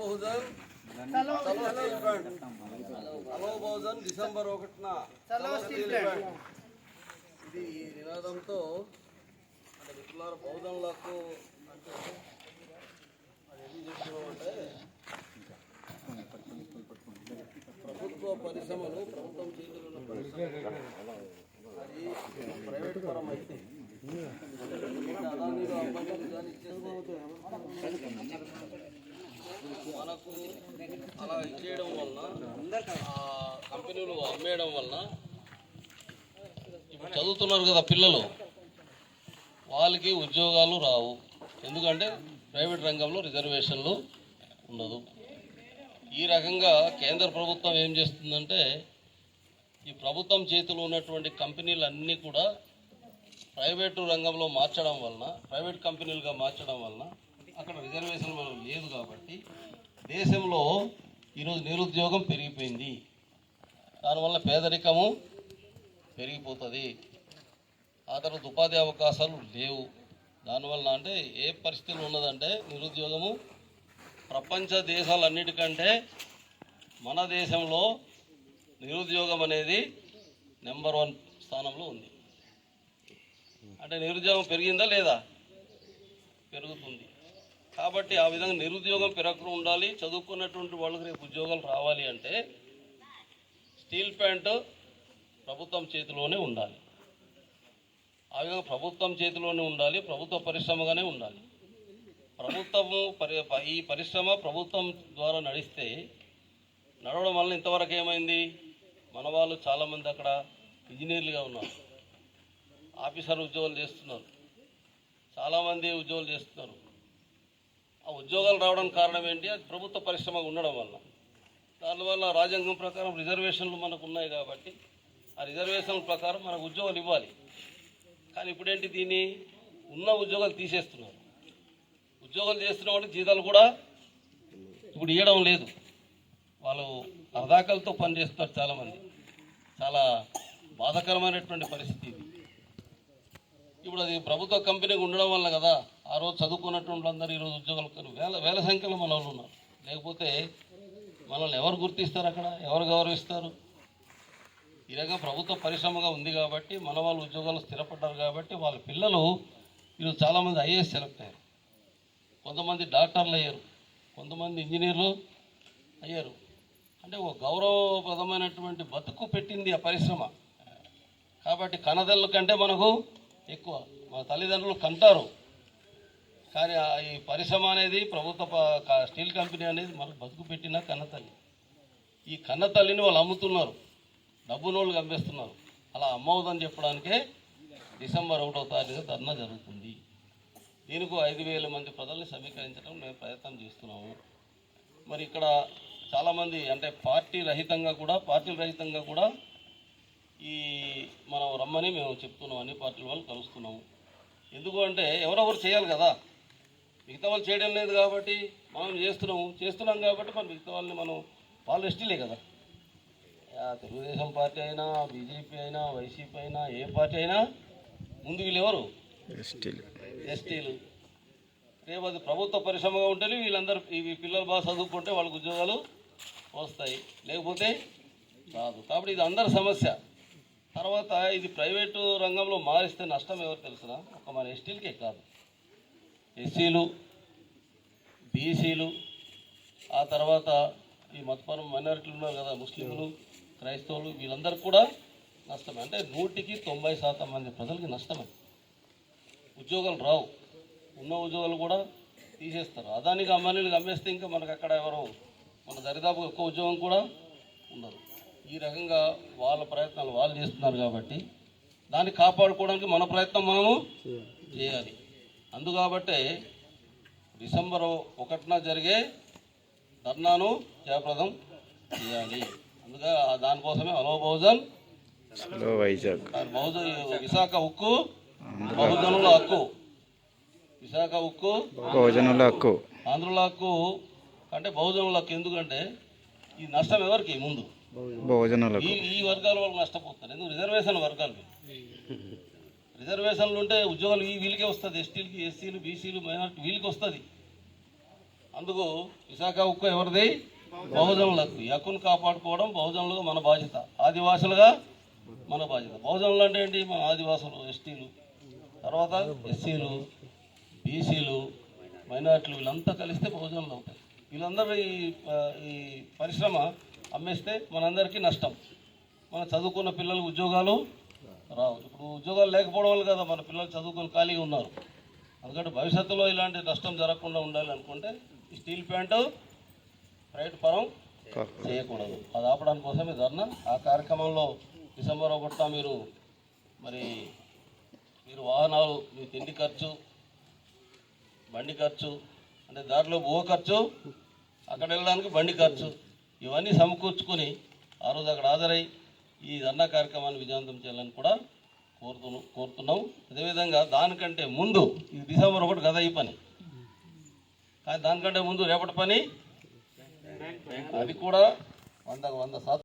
బహుజన్ చలో steel plant hello Bahujan December ఒకటిన చలో స్టీల్ ప్లాంట్ ఇది ఈ నినాదంతో అంటే మిత్రులారా బహుజనులకు అంటే అది ఎందుకు చెప్తున్నామంటే ప్రభుత్వ పరిశ్రమలు ప్రభుత్వం చేతులు ఉన్న పరిశ్రమలు అది ప్రైవేట్ పరం అయితే అదానీలు అంబానీలు కానీ ఇచ్చేస్తే మనకు అలా చేయడం వలన కంపెనీలు అమ్మేయడం వలన ఇప్పుడు చదువుతున్నారు కదా పిల్లలు వాళ్ళకి ఉద్యోగాలు రావు. ఎందుకంటే ప్రైవేట్ రంగంలో రిజర్వేషన్లు ఉండదు. ఈ రకంగా కేంద్ర ప్రభుత్వం ఏం చేస్తుందంటే ఈ ప్రభుత్వం చేతిలో ఉన్నటువంటి కంపెనీలు అన్నీ కూడా ప్రైవేటు రంగంలో మార్చడం వలన ప్రైవేట్ కంపెనీలుగా మార్చడం వలన అక్కడ రిజర్వేషన్ మనం లేదు కాబట్టి దేశంలో ఈరోజు నిరుద్యోగం పెరిగిపోయింది. దానివల్ల పేదరికము పెరిగిపోతుంది. ఆ తర్వాత ఉపాధి అవకాశాలు లేవు. దానివల్ల అంటే ఏ పరిస్థితులు ఉన్నదంటే నిరుద్యోగము ప్రపంచ దేశాలన్నిటికంటే మన దేశంలో నిరుద్యోగం అనేది నెంబర్ వన్ స్థానంలో ఉంది. అంటే నిరుద్యోగం పెరిగిందా లేదా? పెరుగుతుంది. కాబట్టి ఆ విధంగా నిరుద్యోగం పెరగకుండా ఉండాలి. చదువుకున్నటువంటి వాళ్ళకి రేపు ఉద్యోగాలు రావాలి అంటే స్టీల్ ప్యాంటు ప్రభుత్వం చేతిలోనే ఉండాలి. ఆ విధంగా ప్రభుత్వం చేతిలోనే ఉండాలి. ప్రభుత్వ పరిశ్రమగానే ఉండాలి. ప్రభుత్వము పరి ఈ పరిశ్రమ ప్రభుత్వం ద్వారా నడిస్తే నడవడం వల్ల ఇంతవరకు ఏమైంది? మన వాళ్ళు చాలామంది అక్కడ ఇంజనీర్లుగా ఉన్నారు. ఆఫీసర్ ఉద్యోగాలు చేస్తున్నారు. చాలామంది ఉద్యోగాలు చేస్తున్నారు. ఆ ఉద్యోగాలు రావడానికి కారణం ఏంటి? అది ప్రభుత్వ పరిశ్రమ ఉండడం వల్ల. దానివల్ల రాజ్యాంగం ప్రకారం రిజర్వేషన్లు మనకు ఉన్నాయి కాబట్టి ఆ రిజర్వేషన్ల ప్రకారం మనకు ఉద్యోగాలు ఇవ్వాలి. కానీ ఇప్పుడేంటి దీన్ని? ఉన్న ఉద్యోగాలు తీసేస్తున్నారు. ఉద్యోగాలు చేస్తున్న వాళ్ళకి జీతాలు కూడా ఇప్పుడు ఇవ్వడం లేదు. వాళ్ళు అర్ధాకలతో పనిచేస్తున్నారు చాలామంది. చాలా బాధాకరమైనటువంటి పరిస్థితి ఇది. ఇప్పుడు అది ప్రభుత్వ కంపెనీగా ఉండడం వల్ల కదా ఆ రోజు చదువుకున్నటువంటి అందరూ ఈరోజు ఉద్యోగాలు వేల వేల సంఖ్యలో మన వాళ్ళు ఉన్నారు. లేకపోతే మనల్ని ఎవరు గుర్తిస్తారు అక్కడ? ఎవరు గౌరవిస్తారు? ఈ రకంగా ప్రభుత్వ పరిశ్రమగా ఉంది కాబట్టి మన వాళ్ళు ఉద్యోగాలు స్థిరపడ్డారు కాబట్టి వాళ్ళ పిల్లలు ఈరోజు చాలామంది ఐఏఎస్ సెలెక్ట్ అయ్యారు. కొంతమంది డాక్టర్లు అయ్యారు. కొంతమంది ఇంజనీర్లు అయ్యారు. అంటే ఒక గౌరవప్రదమైనటువంటి బతుకు పెట్టింది ఆ పరిశ్రమ. కాబట్టి కన్నదల్ల కంటే మనకు ఎక్కువ. మన తల్లిదండ్రులు కంటారు. కానీ ఈ పరిశ్రమ అనేది ప్రభుత్వ ప- స్టీల్ కంపెనీ అనేది మనకు బతుకు పెట్టిన కన్నతల్లి ఈ కన్నతల్లిని వాళ్ళు అమ్ముతున్నారు. డబ్బునోళ్ళు అమ్మేస్తున్నారు అలా అమ్మవుదని చెప్పడానికే డిసెంబర్ ఒకటో తారీఖు ధర్నా జరుగుతుంది. దీనికి ఐదు వేల మంది ప్రజల్ని సమీకరించడం మేము ప్రయత్నం చేస్తున్నాము. మరి ఇక్కడ చాలామంది అంటే పార్టీ రహితంగా కూడా పార్టీ రహితంగా కూడా ఈ మనం రమ్మని మేము చెప్తున్నాం. అన్ని పార్టీల వాళ్ళు కలుస్తున్నాము. ఎందుకు అంటే ఎవరెవరు చేయాలి కదా. మిగతా వాళ్ళు చేయడం లేదు కాబట్టి మనం చేస్తున్నాము చేస్తున్నాం కాబట్టి మరి మిగతా వాళ్ళని మనం వాళ్ళు ఎస్టీలే కదా. తెలుగుదేశం పార్టీ అయినా బీజేపీ అయినా వైసీపీ అయినా ఏ పార్టీ అయినా ముందు వీళ్ళు ఎవరు ఎస్టీలు రేపు అది ప్రభుత్వ పరిశ్రమగా ఉంటేనే వీళ్ళందరూ ఈ పిల్లలు బాగా చదువుకుంటే వాళ్ళకి ఉద్యోగాలు వస్తాయి. లేకపోతే రాదు. కాబట్టి ఇది అందరి సమస్య. తర్వాత ఇది ప్రైవేటు రంగంలో మారిస్తే నష్టం ఎవరు తెలుసునా ఒక మన ఎస్టీలకే కాదు. ఎస్సీలు బీసీలు ఆ తర్వాత ఈ మతపరం మైనారిటీలు ఉన్నారు కదా ముస్లింలు క్రైస్తవులు వీళ్ళందరికీ కూడా నష్టమే. అంటే నూటికి తొంభై శాతం మంది ప్రజలకి నష్టమే. ఉద్యోగాలు రావు. ఉన్న ఉద్యోగాలు కూడా తీసేస్తారు. అదానికి అంబానీలకు అమ్మేస్తే ఇంకా మనకు అక్కడ ఎవరు మన దరిదాపు ఎక్కువ ఉద్యోగం కూడా ఉండదు. ఈ రకంగా వాళ్ళ ప్రయత్నాలు వాళ్ళు చేస్తున్నారు కాబట్టి దాన్ని కాపాడుకోవడానికి మన ప్రయత్నం మనము చేయాలి. అందు కాబట్టే డిసెంబర్ ఒకటిన జరిగే ధర్నాను జయప్రదం చేయాలి. అందుకే దానికోసమే హలో బహుజన్. వైజాగ్. బహుజన్ విశాఖ ఉక్కు బహుజనుల హక్కు. విశాఖ ఉక్కు భోజనుల హక్కు. ఆంధ్రుల హక్కు అంటే బహుజనుల హక్కు ఎందుకంటే ఈ నష్టం ఎవరికి? ముందు. ఈ వర్గాల వాళ్ళు నష్టపోతారు. ఎందుకు? రిజర్వేషన్ వర్గాలు. రిజర్వేషన్లు ఉంటే ఉద్యోగాలు ఈ వీళ్ళకే వస్తుంది. ఎస్టీలకి ఎస్సీలు బీసీలు మైనార్టీ వీళ్ళకి వస్తుంది. అందుకు విశాఖ ఉక్కు ఎవరిది? బహుజనులకు. ఈ హక్కును కాపాడుకోవడం బహుజనులుగా మన బాధ్యత. ఆదివాసులుగా మన బాధ్యత. బహుజనులు అంటే ఏంటి? మన ఆదివాసులు ఎస్టీలు. తర్వాత ఎస్సీలు బీసీలు మైనార్టీలు వీళ్ళంతా కలిస్తే బహుజనులు అవుతాయి. వీళ్ళందరూ ఈ ఈ పరిశ్రమ అమ్మేస్తే మనందరికీ నష్టం. మన చదువుకున్న పిల్లలకు ఉద్యోగాలు రావు. ఇప్పుడు ఉద్యోగాలు లేకపోవడం వల్ల కదా మన పిల్లలు చదువుకొని ఖాళీగా ఉన్నారు. అందుకంటే భవిష్యత్తులో ఇలాంటి నష్టం జరగకుండా ఉండాలి అనుకుంటే ఈ స్టీల్ ప్లాంట్ ప్రైవేట్ పరం చేయకూడదు. అది ఆపడానికి కోసమే ధర్నా. ఆ కార్యక్రమంలో డిసెంబర్ ఒకటిన మీరు మరి మీరు వాహనాలు మీ తిండి ఖర్చు బండి ఖర్చు అంటే దారిలో భూ ఖర్చు అక్కడ వెళ్ళడానికి బండి ఖర్చు ఇవన్నీ సమకూర్చుకొని ఆ రోజు అక్కడ హాజరై ఈ ధర్నా కార్యక్రమాన్ని విజయవంతం చేయాలని కూడా కోరుతున్నాం కోరుతున్నాం. అదేవిధంగా దానికంటే ముందు ఇది డిసెంబర్ ఒకటి కదా ఈ పని? కానీ దానికంటే ముందు రేపటి పని? అది కూడా వంద వంద శాతం.